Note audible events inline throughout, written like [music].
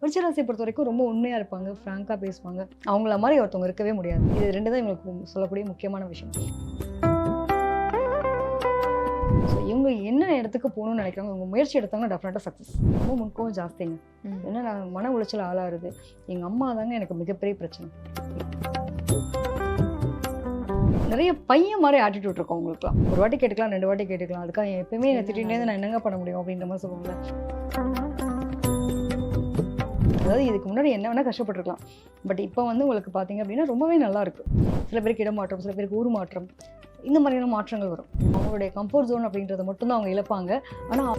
விருச்சிகராசியை பொறுத்த வரைக்கும் ரொம்ப உண்மையாக இருப்பாங்க ஃப்ராங்காக பேசுவாங்க. அவங்கள மாதிரி ஒருத்தவங்க இருக்கவே முடியாது. இது ரெண்டு தான் எங்களுக்கு சொல்லக்கூடிய முக்கியமான விஷயம். ஸோ இவங்க என்ன இடத்துக்கு போகணும்னு நினைக்கிறாங்க இவங்க முயற்சி எடுத்தாங்கன்னா டெஃபினட்டாக சக்ஸஸ் ரொம்ப முன்கோவம் ஜாஸ்திங்க. ஏன்னா நான் மன உளைச்சல் ஆளாருது எங்கள் அம்மா தாங்க எனக்கு மிகப்பெரிய பிரச்சனை. நிறைய பையன் மாதிரி ஆட்டிடியூட் இருக்கும் உங்களுக்குலாம் ஒரு வாட்டி கேட்டுக்கலாம் ரெண்டு வாட்டி கேட்டுக்கலாம். அதுக்காக எப்பயுமே என்னை திட்டிகிட்டே நான் என்னங்க பண்ண முடியும் அப்படின்ற மாதிரி சொல்லுவாங்க. அதாவது இதுக்கு முன்னாடி என்ன வேணால் கஷ்டப்பட்டிருக்கலாம். பட் இப்போ வந்து உங்களுக்கு பார்த்தீங்க அப்படின்னா ரொம்பவே நல்லாயிருக்கு சில பேருக்கு இடமாற்றம் சில பேருக்கு ஊர் மாற்றம் இந்த மாதிரியான மாற்றங்கள் வரும். அவங்களுடைய கம்ஃபர்ட் ஜோன் அப்படின்றத மட்டும்தான் அவங்க இழப்பாங்க. ஆனால்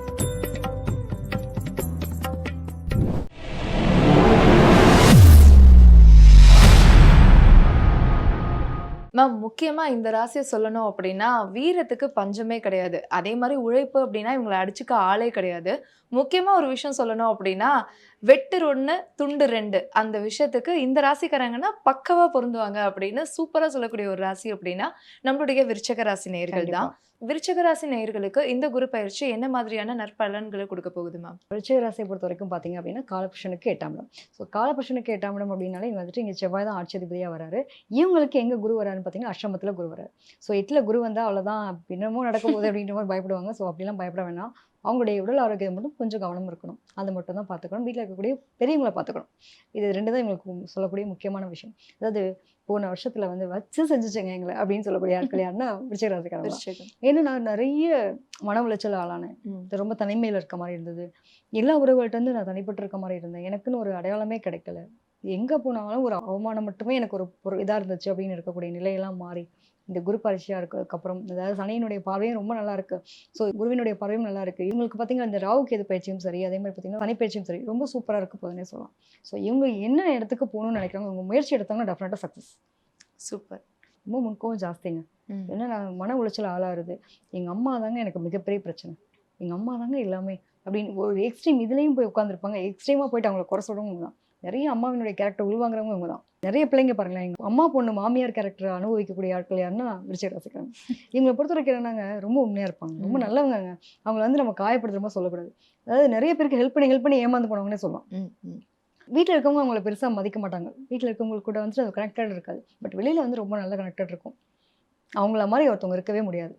மேம் முக்கியமா இந்த ராசியை சொல்லணும் அப்படின்னா வீரத்துக்கு பஞ்சமே கிடையாது. அதே மாதிரி உழைப்பு அப்படின்னா இவங்களை அடிச்சுக்க ஆளே கிடையாது. முக்கியமா ஒரு விஷயம் சொல்லணும் அப்படின்னா வெட்டு ஒன்று துண்டு ரெண்டு. அந்த விஷயத்துக்கு இந்த ராசிக்காரங்கன்னா பக்கவா பொருந்துவாங்க அப்படின்னு சூப்பரா சொல்லக்கூடிய ஒரு ராசி அப்படின்னா நம்மளுடைய விருச்சக ராசி நேர்கள் தான். விருச்சகராசி நேயர்களுக்கு இந்த குரு பயிற்சி என்ன மாதிரியான நற்பலன்களை கொடுக்க போகுது மேம் விருச்சகராசியை பொறுத்த வரைக்கும் பார்த்தீங்க அப்படின்னா காலபுருஷனுக்கு எட்டாம் இடம். ஸோ காலபுருஷனுக்கு எட்டாம் இடம் அப்படின்னாலே இங்க வந்துட்டு இங்கே செவ்வாய் தான் ஆட்சியதிபதியாக வராரு. இவங்களுக்கு எங்கே குரு வராருன்னு பார்த்தீங்கன்னா அஷ்டமத்தில் குரு வராரு. ஸோ எட்டில் குரு வந்தால் அவ்வளோதான் இன்னமும் நடக்க போகுது அப்படின்ற மாதிரி பயப்படுவாங்க. ஸோ அப்படிலாம் பயப்பட வேணாம். அவங்களுடைய உடல் ஆரோக்கியம் மட்டும் கொஞ்சம் கவனம் இருக்கணும். அதை மட்டும் தான் பார்த்துக்கணும். வீட்டில் இருக்கக்கூடிய பெரியவங்களை பார்த்துக்கணும். இது ரெண்டு தான் எங்களுக்கு சொல்லக்கூடிய முக்கியமான விஷயம். அதாவது போன வருஷத்தில் வந்து வச்சு செஞ்சுச்சேங்க எங்களை அப்படின்னு சொல்லக்கூடிய ஆட்கள் [laughs] யாருன்னா விருச்சிக ராசிக்காரங்க தான். விருச்சகம். ஏன்னா நான் நிறைய மன உளைச்சல் ஆளானேன். ரொம்ப தனிமையில் இருக்க மாதிரி இருந்தது. எல்லா உறவுகள்ட்ட இருந்து நான் தனிப்பட்டு இருக்க மாதிரி இருந்தேன். எனக்குன்னு ஒரு அடையாளமே கிடைக்கல. எங்கே போனாலும் ஒரு அவமானம் மட்டுமே எனக்கு ஒரு ஒரு இதாக இருந்துச்சு அப்படின்னு இருக்கக்கூடிய நிலையெல்லாம் மாறி இந்த குரு பரீட்சையாக இருக்கிறதுக்கப்புறம் அதாவது சனியினுடைய பார்வையும் ரொம்ப நல்லா இருக்கு. ஸோ குருவினுடைய பார்வையும் நல்லா இருக்கு. இவங்களுக்கு பார்த்தீங்கன்னா இந்த ராகு கேது பயிற்சியும் சரி அதே மாதிரி பார்த்தீங்கன்னா சனி பயிற்சியும் சரி ரொம்ப சூப்பராக இருக்க போதுன்னே சொல்லலாம். ஸோ இவங்க என்ன இடத்துக்கு போகணும்னு நினைக்கிறாங்க இவங்க முயற்சி எடுத்தாங்கன்னா டெஃபினட்டாக சக்ஸஸ் சூப்பர். ரொம்ப முன்கோவம் ஜாஸ்திங்க. ம். ஏன்னா நான் மன உளைச்சல் ஆளாருது எங்கள் அம்மா தாங்க எனக்கு மிகப்பெரிய பிரச்சனை. எங்கள் அம்மா தாங்க எல்லாமே அப்படின்னு ஒரு எக்ஸ்ட்ரீம் இதுலேயும் போய் உட்காந்துருப்பாங்க எக்ஸ்ட்ரீமாக போயிட்டு அவங்கள குறை சொல்கிறவங்க தான். நிறைய அம்மாவினுடைய கேரக்டர் உள்வாங்குறவங்க இவங்க தான் நிறைய பிள்ளைங்க பாருங்களேன் எங்கள் அம்மா பொண்ணு மாமியார் கேரக்டர் அனுபவிக்கக்கூடிய ஆட்கள் யாருன்னா விருச்சிக ராசிக்காரங்க. இவங்களை பொறுத்த வரைக்கும் என்னன்னாங்க ரொம்ப உண்மையாக இருப்பாங்க. ரொம்ப. நல்லவங்க அவங்கள வந்து நம்ம காயப்படுத்துற மாதிரி சொல்லக்கூடாது. அதாவது நிறைய பேருக்கு ஹெல்ப் பண்ணி ஹெல்ப் பண்ணி ஏமாந்து போனவங்கன்னே சொல்லலாம். வீட்டில் இருக்கவங்க அவங்கள பெருசாக மதிக்க மாட்டாங்க. வீட்டில் இருக்கவங்களுக்கு கூட வந்துட்டு அது கனெக்டட் இருக்காது. பட் வெளியில் வந்து ரொம்ப நல்ல கனெக்டட் இருக்கும். அவங்கள மாதிரி ஒருத்தவங்க இருக்கவே முடியாது.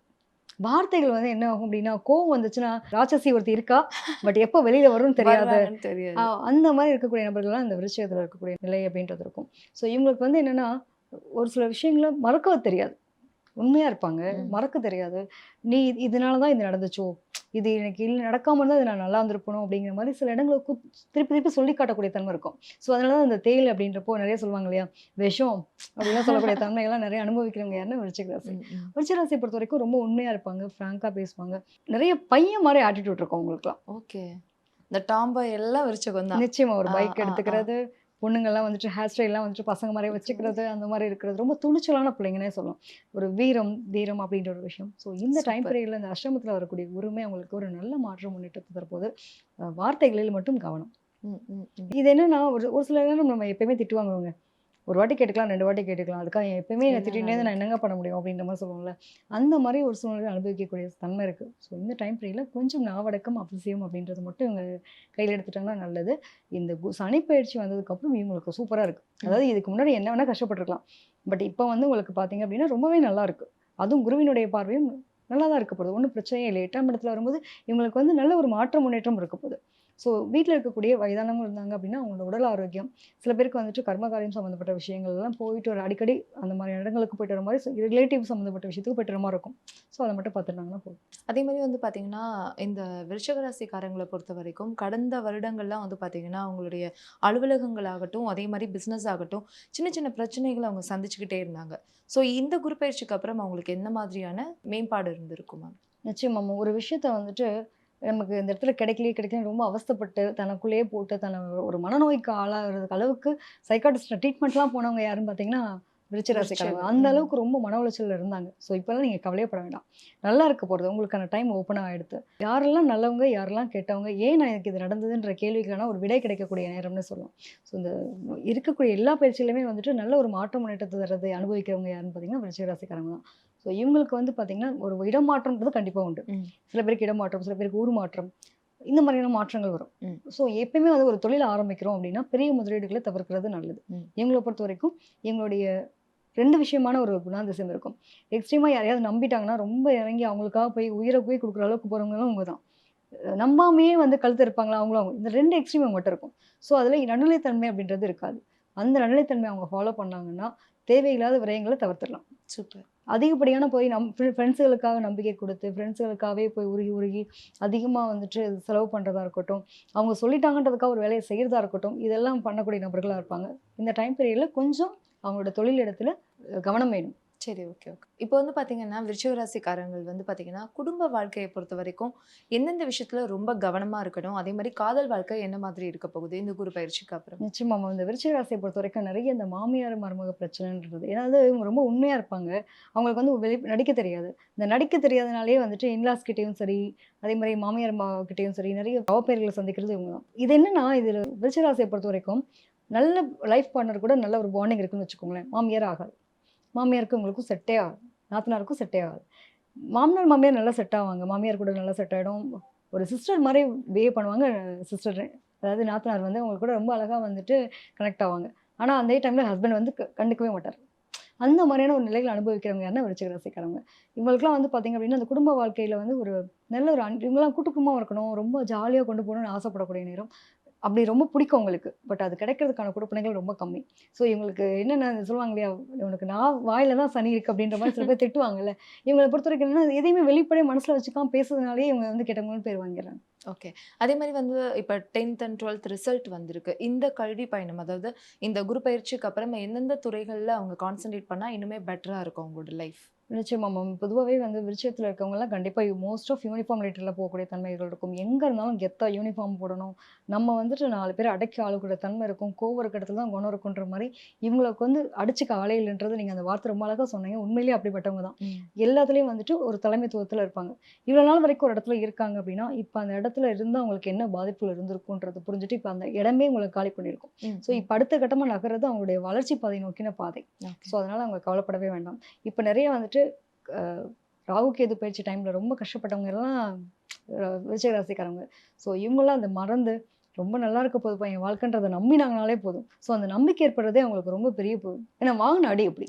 வார்த்தைகள் வந்து என்ன ஆகும் அப்படின்னா கோவம் வந்துச்சுன்னா ராட்சசி ஒருத்தி இருக்கா? பட் எப்போ வெளியில வரும்னு தெரியாது. அந்த மாதிரி இருக்கக்கூடிய நபர்கள்லாம் இந்த விருட்சகத்தில் இருக்கக்கூடிய நிலை அப்படின்றது இருக்கும். ஸோ இவங்களுக்கு வந்து என்னன்னா ஒரு சில விஷயங்களை மறக்க தெரியாது. உண்மையா இருப்பாங்க. மறக்க தெரியாது. நீ இது- இதனால தான் இது நடந்துச்சோ? இது எனக்கு இல்லை நடக்காம இருந்தால் இது நான் நல்லா இருந்திருப்பணும் அப்படிங்கிற மாதிரி சில இடங்களுக்கு திருப்பி திருப்பி சொல்லி காட்டக்கூடிய தன்மை இருக்கும். ஸோ அதனால தான் இந்த தேயில் அப்படின்றப்போ நிறைய சொல்லுவாங்க இல்லையா? விஷம் அப்படிலாம் [laughs] சொல்லக்கூடிய தன்மைகள்லாம் நிறைய அனுபவிக்கிறவங்க யாருன்னா விருச்சிக ராசி. ம், ம். விருச்சிக ராசியை பொறுத்த வரைக்கும் ரொம்ப உண்மையா இருப்பாங்க ஃப்ராங்காக பேசுவாங்க. நிறைய பையன் மாதிரி ஆட்டிடியூட் இருக்கும் உங்களுக்குலாம் ஓகே. இந்த டாம்பாய் எல்லாம் விருச்சகம் தான். நிச்சயமா ஒரு பைக். எடுத்துக்கிறது பொண்ணுங்கள்லாம் வந்துட்டு ஹேர் ஸ்டைல்லாம் வந்துட்டு பசங்க மாதிரி வச்சுக்கிறது அந்த மாதிரி இருக்கிறது ரொம்ப துணிச்சலான பிள்ளைங்கன்னே சொல்லலாம். ஒரு வீரம் தீரம் அப்படின்ற ஒரு விஷயம். ஸோ இந்த டைம். பீரியட்ல இந்த அஷ்டமத்தில் வரக்கூடிய குருமே அவங்களுக்கு ஒரு நல்ல மாற்றம் முன்னேற்றத்தை அஹ் வார்த்தைகளில் மட்டும் கவனம். இது என்னன்னா ஒரு ஒரு சில நேரம் நம்ம எப்பயுமே திட்டுவாங்க ஒரு வாட்டி கேட்டுக்கலாம் ரெண்டு வாட்டி கேட்டுக்கலாம். அதுக்காக எப்பயுமே என்னை திட்டிகிட்டே நான். என்னங்க பண்ண முடியும் அப்படின்ற மாதிரி சொல்லுவோம்ல. அந்த மாதிரி ஒரு சூழ்நிலை அனுபவிக்கக்கூடிய தன்மை இருக்குது ஸோ இந்த டைம் பீரியடில் கொஞ்சம் நாவடக்கம் அவசியம் அப்படின்றது மட்டும் இவங்க கையில் எடுத்துட்டாங்கன்னா நல்லது. இந்த சனி பயிற்சி வந்ததுக்கப்புறம் இவங்களுக்கு சூப்பராக இருக்குது அதாவது இதுக்கு முன்னாடி என்ன வேணால் கஷ்டப்பட்டிருக்கலாம். பட் இப்போ வந்து உங்களுக்கு பார்த்தீங்க அப்படின்னா ரொம்பவே நல்லா இருக்கு. அதுவும் குருவினுடைய பார்வையும் நல்லா தான் இருக்க போகுது. ஒன்றும் பிரச்சனையே இல்லை. எட்டாம் இடத்துல வரும்போது இவங்களுக்கு வந்து நல்ல ஒரு மாற்ற முன்னேற்றம் இருக்க போகுது. ஸோ வீட்டில் இருக்கக்கூடிய வயதானவங்க இருந்தாங்க அப்படின்னா அவங்களோட உடல் ஆரோக்கியம் சில பேருக்கு வந்துட்டு கர்மகாரியம் சம்மந்தப்பட்ட விஷயங்கள் எல்லாம் போயிட்டு ஒரு அடிக்கடி அந்த மாதிரி இடங்களுக்கு போயிட்டு வர மாதிரி ரிலேட்டிவ் சம்மந்தப்பட்ட விஷயத்துக்கு போயிட்டு வர மாதிரி இருக்கும். ஸோ அதை மட்டும் பார்த்துட்டாங்கன்னா போதும். அதே மாதிரி வந்து பாத்தீங்கன்னா இந்த விருச்சக ராசிக்காரங்களை பொறுத்த வரைக்கும் கடந்த வருடங்கள்லாம் வந்து பாத்தீங்கன்னா அவங்களுடைய அலுவலகங்கள் ஆகட்டும் அதே மாதிரி பிஸ்னஸ் ஆகட்டும் சின்ன சின்ன பிரச்சனைகளை அவங்க சந்திச்சுக்கிட்டே இருந்தாங்க. ஸோ இந்த குரு பயிற்சிக்கு அப்புறம் அவங்களுக்கு என்ன மாதிரியான மேம்பாடு இருந்திருக்கும் மேம்? நிச்சயமா ஒரு விஷயத்த வந்துட்டு நமக்கு இந்த இடத்துல கிடைக்கலையே கிடைக்கல ரொம்ப அவஸ்தைப்பட்டு தனக்குள்ளேயே போட்டு தன்னை ஒரு- மனநோய்க்கு ஆளாகிறதுக்கு அளவுக்கு சைக்காட்டிஸ்ட் ட்ரீட்மெண்ட்லாம் போனவங்க யாருன்னு பார்த்தீங்கன்னா விருச்சிராசிக்காரங்க. அந்த. அளவுக்கு ரொம்ப மன உளைச்சல்ல இருந்தாங்க. ஸோ இப்போல்லாம் நீங்கள் கவலையப்பட வேண்டாம். நல்லா இருக்க போகிறது உங்களுக்கான டைம் ஓப்பன் ஆகிடுது யாரெல்லாம் நல்லவங்க யாரெல்லாம் கெட்டவங்க ஏன் நான் எனக்கு இது நடந்ததுன்ற கேள்விக்கான ஒரு விடை கிடைக்கக்கூடிய நேரம்னு சொல்லலாம் ஸோ இந்த இருக்கக்கூடிய எல்லா பயிற்சியிலுமே வந்துட்டு நல்ல ஒரு மாற்ற முன்னேற்றத்தை தரதை அனுபவிக்கிறவங்க யாருன்னு பார்த்தீங்கன்னா விருச்சிகராசிக்காரங்க தான் ஸோ இவங்களுக்கு வந்து பார்த்தீங்கன்னா ஒரு இடமாற்றம்ன்றது கண்டிப்பாக உண்டு. சில பேருக்கு இடமாற்றம் சில பேருக்கு ஊர் மாற்றம் இந்த மாதிரியான மாற்றங்கள் வரும். ஸோ எப்பயுமே வந்து ஒரு தொழில் ஆரம்பிக்கிறோம் அப்படின்னா பெரிய முதலீடுகளை தவிர்க்கிறது நல்லது. எங்களை பொறுத்த வரைக்கும் எங்களுடைய ரெண்டு விஷயமான ஒரு குணாதிசயம் இருக்கும். எக்ஸ்ட்ரீமாக யாரையாவது நம்பிட்டாங்கன்னா ரொம்ப இறங்கி அவங்களுக்காக போய் உயிரை போய் கொடுக்குற அளவுக்கு போகிறவங்களும் அவங்க தான். நம்பாமையே வந்து கழுத்து இருப்பாங்களா அவங்களும் அவங்க. இந்த ரெண்டு எக்ஸ்ட்ரீம் அவங்ககிட்ட இருக்கும். ஸோ அதில் நடுநிலைத்தன்மை அப்படின்றது இருக்காது. அந்த நடுநிலைத்தன்மை அவங்க ஃபாலோ பண்ணாங்கன்னா தேவையில்லாத விரயங்களை தவிர்த்திடலாம். சூப்பர். அதிகப்படியான போய் நம் ஃப்ரெண்ட்ஸுகளுக்காக நம்பிக்கை கொடுத்து ஃப்ரெண்ட்ஸுகளுக்காகவே போய் உருகி உருகி அதிகமாக வந்துட்டு செலவு பண்ணுறதா இருக்கட்டும் அவங்க சொல்லிட்டாங்கன்றதுக்காக ஒரு வேலையை செய்கிறதா இருக்கட்டும் இதெல்லாம் பண்ணக்கூடிய நபர்களாக இருப்பாங்க. இந்த டைம் பீரியடில் கொஞ்சம் அவங்களோட தொழில் இடத்துல கவனம் வேணும். சரி ஓகே ஓகே இப்போ வந்து பார்த்தீங்கன்னா விருச்சிகராசிக்காரங்கள் வந்து பார்த்தீங்கன்னா குடும்ப வாழ்க்கையை பொறுத்த வரைக்கும் எந்தெந்த விஷயத்தில் ரொம்ப கவனமாக இருக்கணும்? அதே மாதிரி காதல் வாழ்க்கை என்ன மாதிரி இருக்க போகுது? இந்த குரு பயிற்சிக்கு அப்புறம். நிச்சயமாக இந்த விருச்சிகராசியை பொறுத்த வரைக்கும் நிறைய இந்த மாமியார் மருமக பிரச்சனைன்றது. ஏன்னா இவங்க ரொம்ப உண்மையாக இருப்பாங்க. அவங்களுக்கு வந்து வெளி நடிக்க தெரியாது. இந்த நடிக்க தெரியாதனாலே வந்துட்டு இன்லாஸ் கிட்டேயும் சரி அதே மாதிரி மாமியார் மா கிட்டேயும் சரி நிறைய அவப்பெயர்களை சந்திக்கிறது இவங்க தான். இது என்னன்னா இதில் விருச்சிகராசியை பொறுத்த வரைக்கும் நல்ல லைஃப் பார்ட்னர் கூட நல்ல ஒரு பாண்டிங் இருக்குன்னு வச்சுக்கோங்களேன். மாமியார் ஆகாது. மாமியாருக்கு உங்களுக்கும் செட்டே ஆகாது. நாத்தனாருக்கும் செட்டே ஆகாது. மாமனார் மாமியார் நல்லா செட் ஆவாங்க. மாமியார் கூட நல்லா செட் ஆகிடும் ஒரு சிஸ்டர் மாதிரி பிஹேவ் பண்ணுவாங்க சிஸ்டர் அதாவது நாத்தனார் வந்து அவங்க கூட ரொம்ப அழகாக வந்துட்டு கனெக்ட் ஆவாங்க. ஆனால் அந்த டைமில் ஹஸ்பண்ட் வந்து கண்டுக்கவே மாட்டார். அந்த மாதிரியான ஒரு நிலைகள் அனுபவிக்கிறவங்க யாருன்னா விருச்சிக ரசிக்கிறவங்க இவங்களுக்குலாம் வந்து பார்த்திங்க அப்படின்னா அந்த குடும்ப வாழ்க்கையில் வந்து ஒரு நல்ல ஒரு அன் இவங்கெல்லாம் கூட்டு குடும்பமாக இருக்கணும். ரொம்ப ஜாலியாக கொண்டு போகணும்னு ஆசைப்படக்கூடிய நேரம். அப்படி ரொம்ப பிடிக்கும் உங்களுக்கு. பட் அது கிடைக்கிறதுக்கான கொடுப்பனைகள் ரொம்ப கம்மி. ஸோ இவங்களுக்கு என்னென்ன சொல்லுவாங்க இல்லையா? இவனுக்கு நான் வாயில தான் சனி இருக்கு அப்படின்ற மாதிரி சில பேர் திட்டுவாங்கல்ல. இவங்களை பொறுத்த வரைக்கும் என்னன்னா எதையுமே வெளிப்படையே மனசில் வச்சுக்காம பேசுறதுனாலே இவங்க வந்து கெட்டவங்கன்னு பேர் வாங்கிடுறாங்க. ஓகே அதே மாதிரி வந்து இப்போ டென்த் அண்ட் டுவெல்த் ரிசல்ட் வந்திருக்கு. இந்த கல்வி பயணம் அதாவது இந்த குரு பயிற்சிக்கு அப்புறமா எந்தெந்த துறைகளில் அவங்க கான்சென்ட்ரேட் பண்ணால் இன்னுமே பெட்டராக இருக்கும் அவங்களோட லைஃப் நிச்சயமா மேம் பொதுவாகவே வந்து விருட்சத்தில் இருக்கவங்கலாம் கண்டிப்பாக மோஸ்ட் ஆஃப் யூனிஃபார்ம் ரிலேட்டடில் போகக்கூடிய தன்மைகள் இருக்கும். எங்கே இருந்தாலும் கெத்தாக யூனிஃபார்ம் போடணும். நம்ம வந்துட்டு நாலு பேர் அடக்கி ஆளுக்கூடிய தன்மை இருக்கும். கோவம் இருக்க இடத்துல தான் குணம் இருக்குன்ற மாதிரி இவங்களுக்கு வந்து அடிச்சுக்க ஆளே இல்லைன்றது நீங்கள் அந்த வார்த்தை ரொம்ப அழகாக சொன்னீங்க. உண்மையிலேயே அப்படிப்பட்டவங்க தான். எல்லாத்துலேயும் வந்துட்டு ஒரு தலைமைத்துவத்தில் இருப்பாங்க. இவ்வளோ நாள் வரைக்கும் ஒரு இடத்துல இருக்காங்க அப்படின்னா இப்போ அந்த இடத்துல இருந்து அவங்களுக்கு என்ன பாதிப்புகள் இருந்திருக்குன்றது புரிஞ்சுட்டு இப்போ அந்த இடமே உங்களுக்கு காலி பண்ணியிருக்கும். ஸோ இப்போ அடுத்த கட்டமாக நகர்றது அவங்களுடைய வளர்ச்சி பாதை நோக்கின பாதை. ஸோ அதனால் அவங்க கவலைப்படவே வேண்டாம். இப்போ நிறைய வந்துட்டு அஹ், ராகு கேது பயிற்சி டைமில் ரொம்ப கஷ்டப்பட்டவங்க எல்லாம் அஹ், ராசிக்காரவங்க. ஸோ இவங்கெல்லாம் அந்த மறந்து ரொம்ப நல்லா இருக்க போதுப்பா என் வாழ்க்கைன்றதை நம்பினாங்கனாலே போதும். ஸோ அந்த நம்பிக்கை ஏற்படுறதே அவங்களுக்கு ரொம்ப பெரிய போதும் ஏன்னா வாங்கின அடி அப்படி.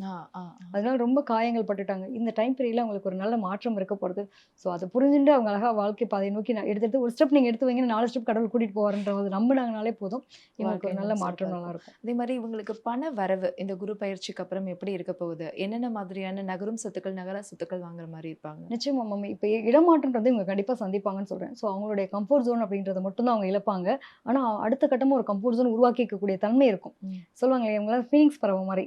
அதனால ரொம்ப காயங்கள் பட்டுட்டாங்க. இந்த டைம் பீரியடில் அவங்களுக்கு ஒரு நல்ல மாற்றம் இருக்க போகிறது ஸோ அதை புரிஞ்சுட்டு அவங்க அழகாக வாழ்க்கை பாதையை நோக்கி நான் எடுத்து எடுத்து ஒரு ஸ்டெப் நீங்கள் எடுத்து வைங்க நாலு ஸ்டெப் கடவுள் கூட்டிகிட்டு போவார்ன்றத நம்பினாங்கனாலே போதும். இவங்களுக்கு ஒரு நல்ல மாற்றம் நல்லா இருக்கும். அதே மாதிரி இவங்களுக்கு பண வரவு இந்த குரு பயிற்சிக்கு அப்புறம் எப்படி இருக்க போகுது? என்னென்ன மாதிரியான நகரும் சொத்துக்கள் நகர சொத்துக்கள் வாங்குற மாதிரி இருப்பாங்க? நிச்சயமா மேம் இப்போ இடமாற்றன்றது இவங்க கண்டிப்பாக சந்திப்பாங்கன்னு சொல்கிறேன் ஸோ அவங்களுடைய கம்ஃபர்ட் ஜோன் அப்படின்றத மட்டும்தான் அவங்க இழப்பாங்க. ஆனால் அடுத்த கட்டமாக ஒரு கம்ஃபர்ட் ஜோன் உருவாக்கிக்கக்கூடிய தன்மை இருக்கும் ம். சொல்லுவாங்க இல்லையா இவங்களாம் ஃபீனிங்ஸ் பறவை மாதிரி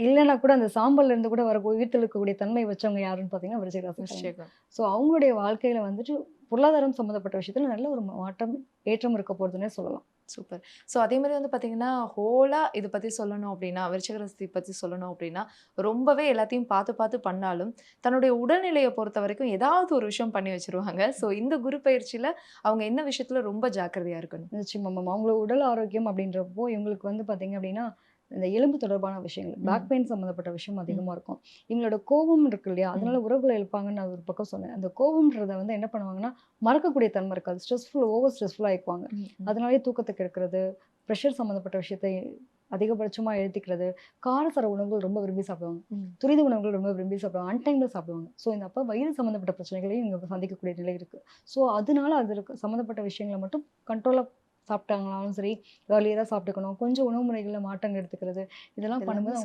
இல்லைன்னா கூட அந்த சாம்பல்ல இருந்து கூட வர உயிர்த்து இருக்கக்கூடிய தன்மை வச்சவங்க யாருன்னு பார்த்தீங்கன்னா விருச்சிக ராசி நிச்சயம். ஸோ அவங்களுடைய வாழ்க்கையில வந்துட்டு பொருளாதாரம் சம்மந்தப்பட்ட விஷயத்துல நல்ல ஒரு மாற்றம் ஏற்றம் இருக்க போகுதுன்னே சொல்லலாம் சூப்பர். ஸோ அதே மாதிரி வந்து பார்த்தீங்கன்னா ஹோலாக இதை பற்றி சொல்லணும் அப்படின்னா விருச்சகரஸ்தி பற்றி சொல்லணும் அப்படின்னா ரொம்பவே எல்லாத்தையும் பார்த்து பார்த்து பண்ணாலும் தன்னுடைய உடல்நிலையை பொறுத்த வரைக்கும் ஏதாவது ஒரு விஷயம் பண்ணி வச்சுருவாங்க. ஸோ இந்த குரு பயிற்சியில் அவங்க என்ன விஷயத்தில் ரொம்ப ஜாக்கிரதையாக இருக்கணும். நிச்சயமா மேம் அவங்களோட உடல் ஆரோக்கியம் அப்படின்றப்போ இவங்களுக்கு வந்து பார்த்தீங்க அப்படின்னா இந்த எலும்பு தொடர்பான விஷயங்கள் பேக் பெயின் சம்மந்தப்பட்ட விஷயம் அதிகமாக இருக்கும். இவங்களோட கோபம் இருக்கு இல்லையா? அதனால உறவுகளை இழுப்பாங்கன்னு நான் ஒரு பக்கம் சொன்னேன். அந்த கோபம்ன்றத வந்து என்ன பண்ணுவாங்கன்னா மறக்கக்கூடிய தன்மை இருக்காது ஸ்ட்ரெஸ்ஃபுல் ஓவர் ஸ்ட்ரெஸ்ஃபுல்லாக ஆயிக்குவாங்க. அதனாலே தூக்கத்தை கெடுக்கிறது ப்ரெஷர் சம்மந்தப்பட்ட விஷயத்தை அதிகபட்சமாக எழுத்திக்கிறது காரசார உணவுகள் ரொம்ப விரும்பி சாப்பிடுவாங்க. துரித உணவுகள் ரொம்ப விரும்பி சாப்பிடுவாங்க. அன்டைமில் சாப்பிடுவாங்க. ஸோ இந்த அப்போ வயிறு சம்மந்தப்பட்ட பிரச்சனைகளையும் இவங்க சந்திக்கக்கூடிய நிலை இருக்குது ஸோ அதனால அது சம்மந்தப்பட்ட விஷயங்களை மட்டும் கண்ட்ரோலாக சாப்பிட்டாங்கனாலும் சரி ஏர்லியராக சாப்பிட்டுக்கணும். கொஞ்சம் உணவு முறைகளில் மாற்றங்கள் எடுத்துக்கிறது இதெல்லாம் பண்ணும்போது.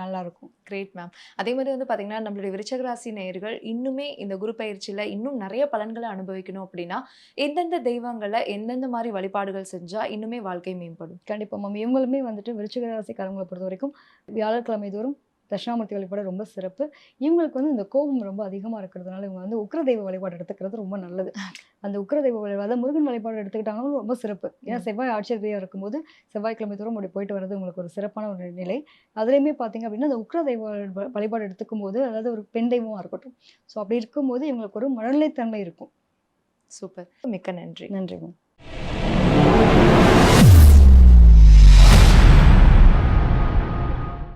நல்லா இருக்கும். கிரேட் மேம் அதே மாதிரி வந்து பார்த்தீங்கன்னா நம்மளுடைய விருச்சக ராசி நேயர்கள் இன்னுமே இந்த குரு பயிற்சியில் இன்னும் நிறைய பலன்களை அனுபவிக்கணும் அப்படின்னா எந்தெந்த தெய்வங்களை எந்தெந்த மாதிரி வழிபாடுகள் செஞ்சால் இன்னுமே வாழ்க்கை மேம்படும்? கண்டிப்பாக மேம் இவங்களுமே வந்துட்டு விருச்சிக ராசிக்காரங்களை பொறுத்த வரைக்கும் வியாழக்கிழமை தோறும் தட்சிணாமூர்த்தி வழிபாடு ரொம்ப சிறப்பு. இவங்களுக்கு வந்து இந்த கோபம் ரொம்ப அதிகமாக இருக்கிறதுனால இவங்க வந்து உக்ர தெய்வ வழிபாடு எடுத்துக்கிறது ரொம்ப நல்லது. அந்த உக்ர தெய்வ வழிபாடு முருகன் வழிபாடு எடுத்துக்கிட்டாங்கன்னா ரொம்ப சிறப்பு. ஏன்னா. செவ்வாய் ஆட்சியர் இருக்கும்போது செவ்வாய்க்கிழமை தோறும் அப்படி போயிட்டு வர்றது உங்களுக்கு ஒரு சிறப்பான ஒரு நிலை. அதுலேயுமே பார்த்தீங்க அப்படின்னா அந்த உக்ர தெய்வ வழிபா- வழிபாடு எடுத்துக்கும் போது அதாவது ஒரு பெண் தெய்வமாக இருக்கட்டும். ஸோ அப்படி இருக்கும்போது இவங்களுக்கு ஒரு மனநிலைத்தன்மை இருக்கும். சூப்பர். மிக்க நன்றி. நன்றி மேம்.